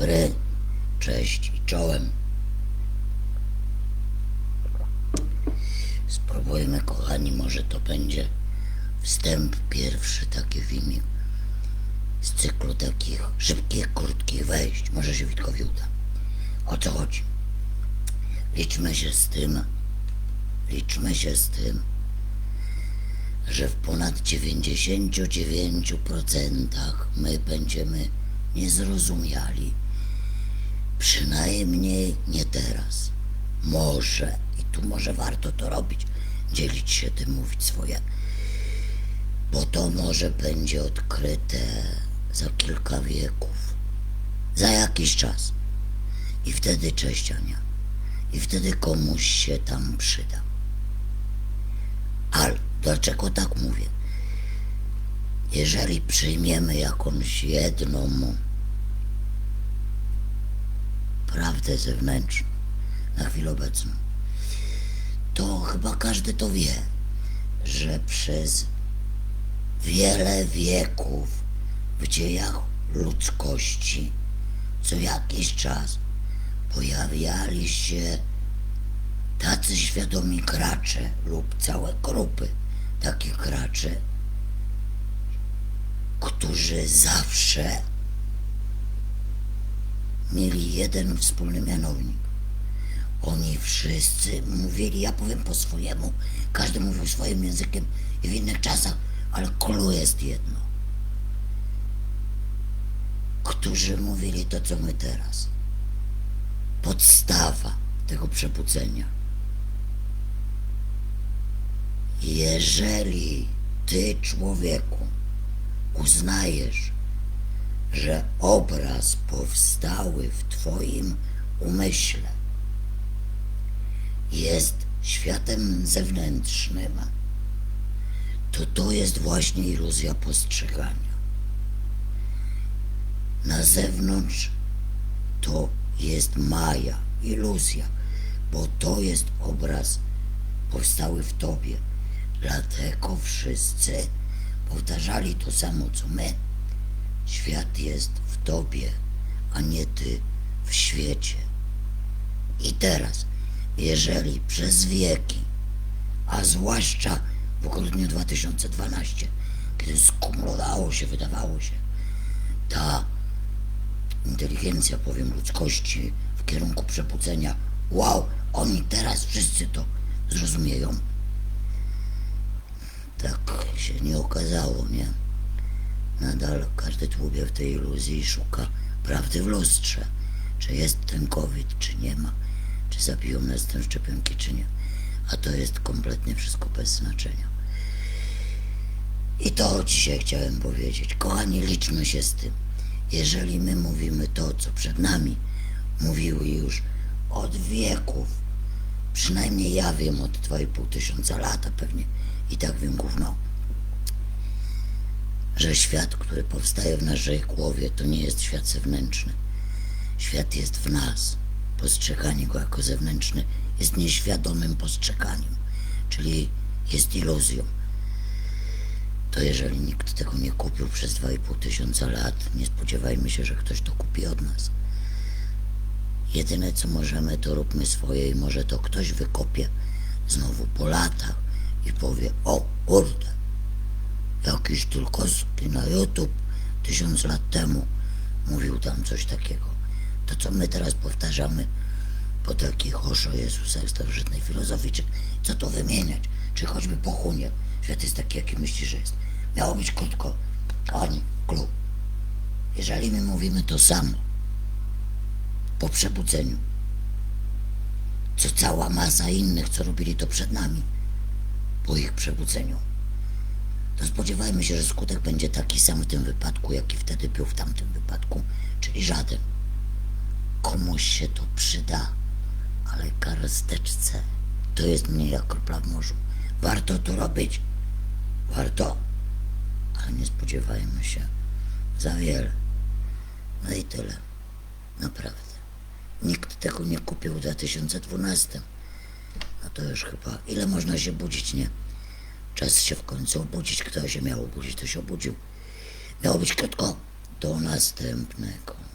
dobry, cześć i czołem. Spróbujmy, kochani, może to będzie wstęp pierwszy taki filmik z cyklu takich szybkich, krótkich wejść. Może się Witkowi uda. O co chodzi? Liczmy się z tym, liczmy się z tym, że w ponad 99% my będziemy niezrozumiali. Przynajmniej nie teraz. Może, i tu może warto to robić, dzielić się tym, mówić swoje. Bo to może będzie odkryte za kilka wieków, za jakiś czas. I wtedy cześć Ania. I wtedy komuś się tam przyda. Ale dlaczego tak mówię? Jeżeli przyjmiemy jakąś jedną prawdę zewnętrzną na chwilę obecną, to chyba każdy to wie, że przez wiele wieków w dziejach ludzkości co jakiś czas pojawiali się tacy świadomi kracze lub całe grupy takich kraczy, którzy zawsze mieli jeden wspólny mianownik. Oni wszyscy mówili, ja powiem po swojemu, każdy mówił swoim językiem i w innych czasach, ale kolu jest jedno. Którzy mówili to, co my teraz. Podstawa tego przebudzenia. Jeżeli ty, człowieku, uznajesz, że obraz powstały w twoim umyśle jest światem zewnętrznym, to to jest właśnie iluzja postrzegania. Na zewnątrz to jest maja, iluzja, bo to jest obraz powstały w tobie. Dlatego wszyscy powtarzali to samo co my. Świat jest w tobie, a nie ty w świecie. I teraz, jeżeli przez wieki, a zwłaszcza w grudniu 2012, kiedy skumulowało się, wydawało się, ta inteligencja, powiem, ludzkości w kierunku przebudzenia, wow, oni teraz wszyscy to zrozumieją. Tak się nie okazało, nie? Nadal każdy tłubie w tej iluzji i szuka prawdy w lustrze. Czy jest ten COVID, czy nie ma. Czy zabiją nas te szczepionki, czy nie. A to jest kompletnie wszystko bez znaczenia. I to dzisiaj chciałem powiedzieć. Kochani, liczmy się z tym. Jeżeli my mówimy to, co przed nami mówiły już od wieków, przynajmniej ja wiem od 2,5 tysiąca lat, pewnie i tak wiem gówno, że świat, który powstaje w naszej głowie, to nie jest świat zewnętrzny. Świat jest w nas. Postrzeganie go jako zewnętrzny jest nieświadomym postrzeganiem, czyli jest iluzją. To jeżeli nikt tego nie kupił przez 2,5 tysiąca lat, nie spodziewajmy się, że ktoś to kupi od nas. Jedyne co możemy, to róbmy swoje i może to ktoś wykopie znowu po latach i powie, o kurde, jakiś Tulkowski na YouTube tysiąc lat temu mówił tam coś takiego. To co my teraz powtarzamy po takich oszo Jezusach starożytnej filozofii, czy co to wymieniać, czy choćby po Hunie. Świat jest taki, jaki myślisz, że jest. Miało być krótko, ani klub. Jeżeli my mówimy to samo po przebudzeniu, co cała masa innych, co robili to przed nami, po ich przebudzeniu, to spodziewajmy się, że skutek będzie taki sam w tym wypadku, jaki wtedy był w tamtym wypadku, czyli żaden. Komuś się to przyda, ale garsteczce to jest mniej jak kropla w morzu. Warto to robić, warto, ale nie spodziewajmy się za wiele. No i tyle, naprawdę. Nikt tego nie kupił w 2012. No to już chyba, ile można się budzić, nie? Czas się w końcu obudzić. Kto się miał obudzić, to się obudził. Miało być krótko. Do następnego.